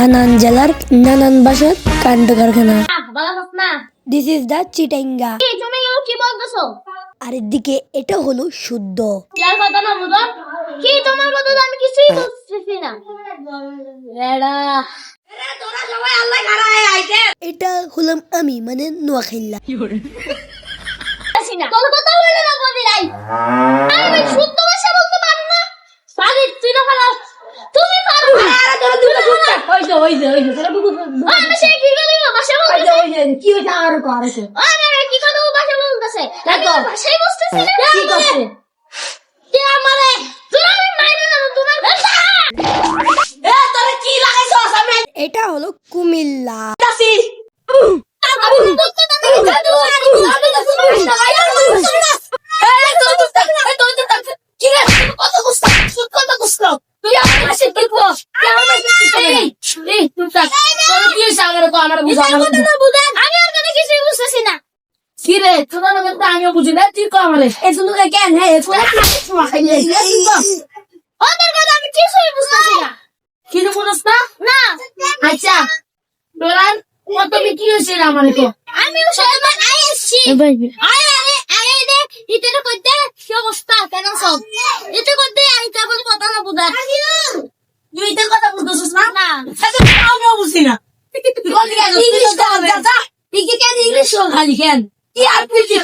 নানান জেলার নানান ভাষার কাণ্ড কারখানা দিস ইজ দ্য চিটাঙ্গা কি তুমি এগুলো কি বলতেছো? আর এদিকে এটা হলো শুদ্ধ। যার কথা না বুঝো? কি তোমার কথা আমি কিছুই বুঝতেছি না। এটা হলাম আমি মানে নোয়াখাইল্লা। আসি না। তোর কথা বলে না বলি নাই আমি শুদ্ধ ভাষা বলতে পারি না সারি তুই না পারো তুমি পারো তোরা দুটো চুপ থাক হইছে হইছে হইছে তোরা বুকু আমি সেই কি গলি ভাষা হইছে বলতেছে হইছে কি হইছে আর কো আর হইছে আরে কি কথা ভাষা বলতেছে দেখো। ভাষাই বুঝতেছি না কি করছে কে আমারে তোরা মাইরে না তোমার এ তোরা কি লাগাইছস আমি এটা হলো কুমিল্লা আমি আমি আমি তো ভাষা বাইরে বলতেছি না এই তুই চুপ থাক এই তুই চুপ থাক কি রে কত কুস্তা তুই কত কুস্তা তুই আমার কাছে কি কো তুই আমার কাছে কি করবি এই চুপ থাক তোর কি হইছে আমার কো আমার বুঝা আমার কথা না বুঝেন আমি আর কোনো কিছুই বুঝতেছি না কি রে না আমিও বুঝি না তুই কো আমারে এই শুনু কেন হে তুই না খাইলে ওদের কথা আমি কিছুই বুঝতেছি না কি রে বুঝছ না না আচ্ছা কি আমার আমি মুসলমান আই এসছি আয় আরে আরে দে ইতের কইতে কি অবস্থা কেন সব ইতে কইতে আই তা বলে কথা না বুঝা তুই কথা বুঝছস না না আমিও বুঝি না ইংলিশ তুই কি ইংলিশ খালি কেন কি আর তুই কি